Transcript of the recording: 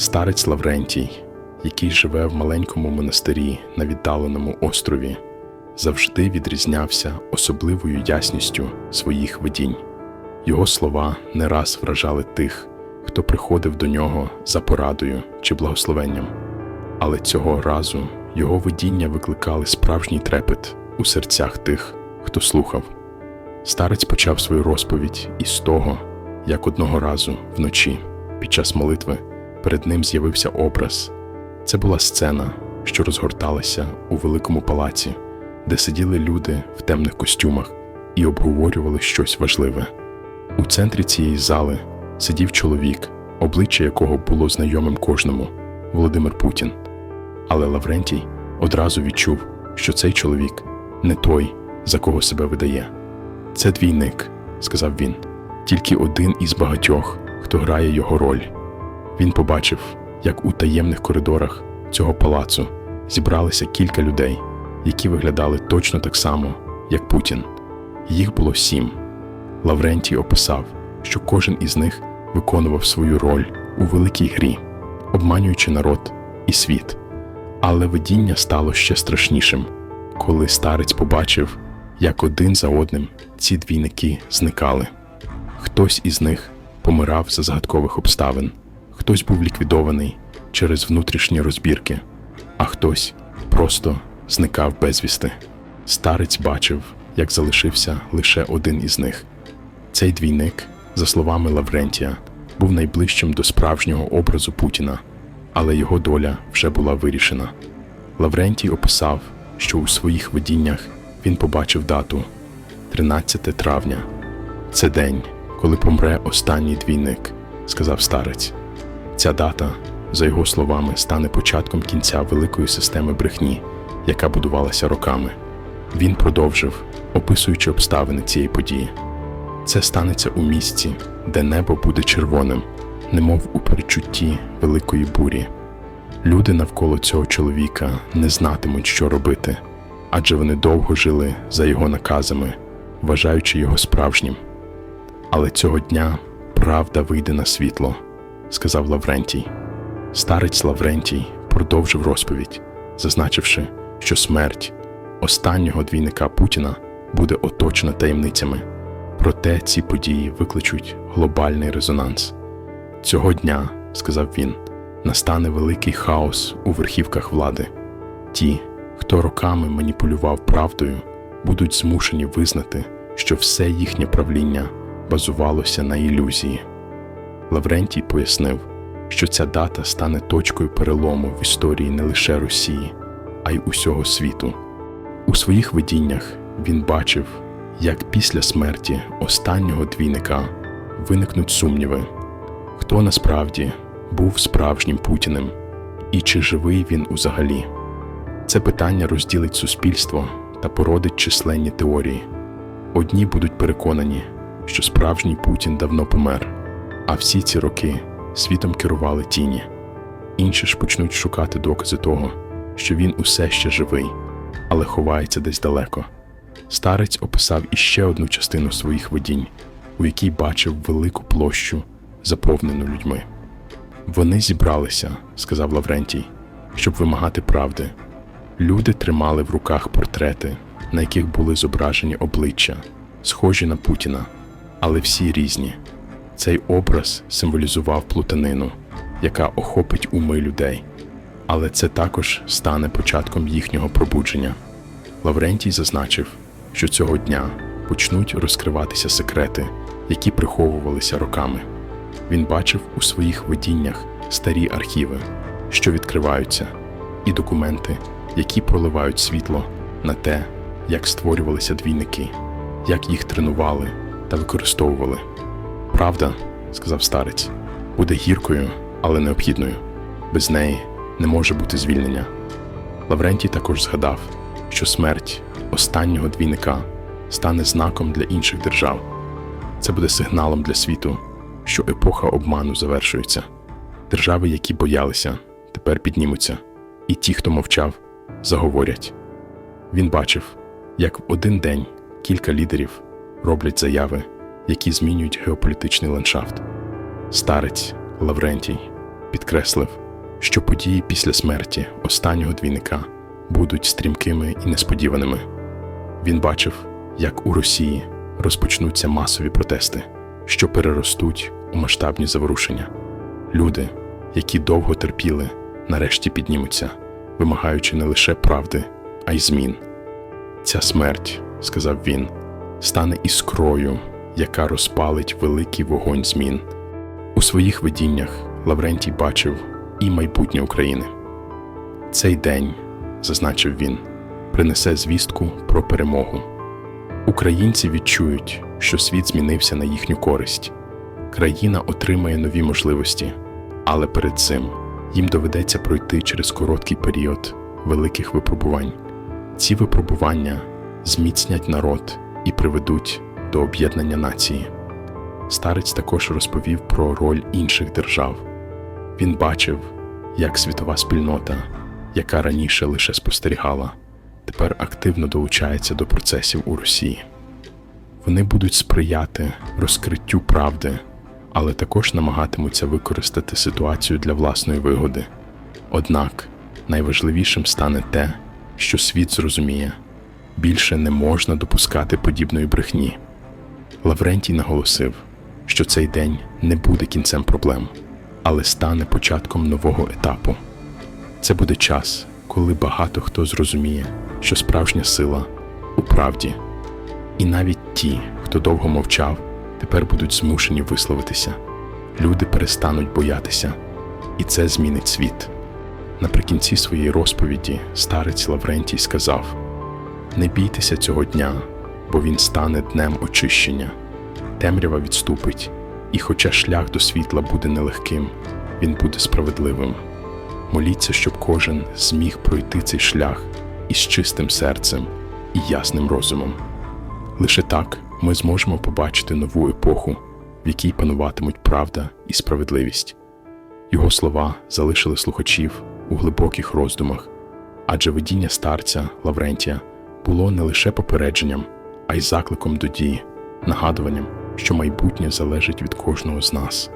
Старець Лаврентій, який живе в маленькому монастирі на віддаленому острові, завжди відрізнявся особливою ясністю своїх видінь. Його слова не раз вражали тих, хто приходив до нього за порадою чи благословенням. Але цього разу його видіння викликали справжній трепет у серцях тих, хто слухав. Старець почав свою розповідь із того, як одного разу вночі, під час молитви, перед ним з'явився образ. Це була сцена, що розгорталася у великому палаці, де сиділи люди в темних костюмах і обговорювали щось важливе. У центрі цієї зали сидів чоловік, обличчя якого було знайомим кожному Володимир Путін. Але Лаврентій одразу відчув, що цей чоловік не той, за кого себе видає. Це двійник, сказав він, тільки один із багатьох, хто грає його роль. Він побачив, як у таємних коридорах цього палацу зібралися кілька людей, які виглядали точно так само, як Путін. Їх було сім. Лаврентій описав, що кожен із них виконував свою роль у великій грі, обманюючи народ і світ. Але видіння стало ще страшнішим, коли старець побачив, як один за одним ці двійники зникали. Хтось із них помирав за загадкових обставин, хтось був ліквідований через внутрішні розбірки, а хтось просто зникав безвісти. Старець бачив, як залишився лише один із них. Цей двійник, за словами Лаврентія, був найближчим до справжнього образу Путіна, але його доля вже була вирішена. Лаврентій описав, що у своїх видіннях він побачив дату 13 травня. Це день, коли помре останній двійник, сказав старець. Ця дата, за його словами, стане початком кінця великої системи брехні, яка будувалася роками. Він продовжив, описуючи обставини цієї події. Це станеться у місці, де небо буде червоним, немов у перечутті великої бурі. Люди навколо цього чоловіка не знатимуть, що робити, адже вони довго жили за його наказами, вважаючи його справжнім. Але цього дня правда вийде на світло, сказав Лаврентій. Старець Лаврентій продовжив розповідь, зазначивши, що смерть останнього двійника Путіна буде оточена таємницями. Проте ці події викличуть глобальний резонанс. Цього дня, сказав він, настане великий хаос у верхівках влади. Ті, хто роками маніпулював правдою, будуть змушені визнати, що все їхнє правління базувалося на ілюзії. Лаврентій пояснив, що ця дата стане точкою перелому в історії не лише Росії, а й усього світу. У своїх видіннях він бачив, як після смерті останнього двійника виникнуть сумніви, хто насправді був справжнім Путіним і чи живий він узагалі. Це питання розділить суспільство та породить численні теорії. Одні будуть переконані, що справжній Путін давно помер, а всі ці роки світом керували тіні. Інші ж почнуть шукати докази того, що він усе ще живий, але ховається десь далеко. Старець описав іще одну частину своїх видінь, у якій бачив велику площу, заповнену людьми. Вони зібралися, сказав Лаврентій, щоб вимагати правди. Люди тримали в руках портрети, на яких були зображені обличчя, схожі на Путіна, але всі різні. Цей образ символізував плутанину, яка охопить уми людей. Але це також стане початком їхнього пробудження. Лаврентій зазначив, що цього дня почнуть розкриватися секрети, які приховувалися роками. Він бачив у своїх видіннях старі архіви, що відкриваються, і документи, які проливають світло на те, як створювалися двійники, як їх тренували та використовували. Правда, сказав старець, буде гіркою, але необхідною. Без неї не може бути звільнення. Лаврентій також згадав, що смерть останнього двійника стане знаком для інших держав. Це буде сигналом для світу, що епоха обману завершується. Держави, які боялися, тепер піднімуться, і ті, хто мовчав, заговорять. Він бачив, як в один день кілька лідерів роблять заяви, які змінюють геополітичний ландшафт. Старець Лаврентій підкреслив, що події після смерті останнього двійника будуть стрімкими і несподіваними. Він бачив, як у Росії розпочнуться масові протести, що переростуть у масштабні заворушення. Люди, які довго терпіли, нарешті піднімуться, вимагаючи не лише правди, а й змін. Ця смерть, сказав він, стане іскрою, яка розпалить великий вогонь змін. У своїх видіннях Лаврентій бачив і майбутнє України. Цей день, зазначив він, принесе звістку про перемогу. Українці відчують, що світ змінився на їхню користь. Країна отримає нові можливості, але перед цим їм доведеться пройти через короткий період великих випробувань. Ці випробування зміцнять народ і приведуть до об'єднання нації. Старець також розповів про роль інших держав. Він бачив, як світова спільнота, яка раніше лише спостерігала, тепер активно долучається до процесів у Росії. Вони будуть сприяти розкриттю правди, але також намагатимуться використати ситуацію для власної вигоди. Однак найважливішим стане те, що світ зрозуміє більше не можна допускати подібної брехні. Лаврентій наголосив, що цей день не буде кінцем проблем, але стане початком нового етапу. Це буде час, коли багато хто зрозуміє, що справжня сила у правді, і навіть ті, хто довго мовчав, тепер будуть змушені висловитися. Люди перестануть боятися, і це змінить світ. Наприкінці своєї розповіді старець Лаврентій сказав: Не бійтеся цього дня, бо він стане днем очищення. Темрява відступить, і хоча шлях до світла буде нелегким, він буде справедливим. Моліться, щоб кожен зміг пройти цей шлях із чистим серцем і ясним розумом. Лише так ми зможемо побачити нову епоху, в якій пануватимуть правда і справедливість. Його слова залишили слухачів у глибоких роздумах, адже видіння старця Лаврентія було не лише попередженням, а й закликом до дії, нагадуванням, що майбутнє залежить від кожного з нас.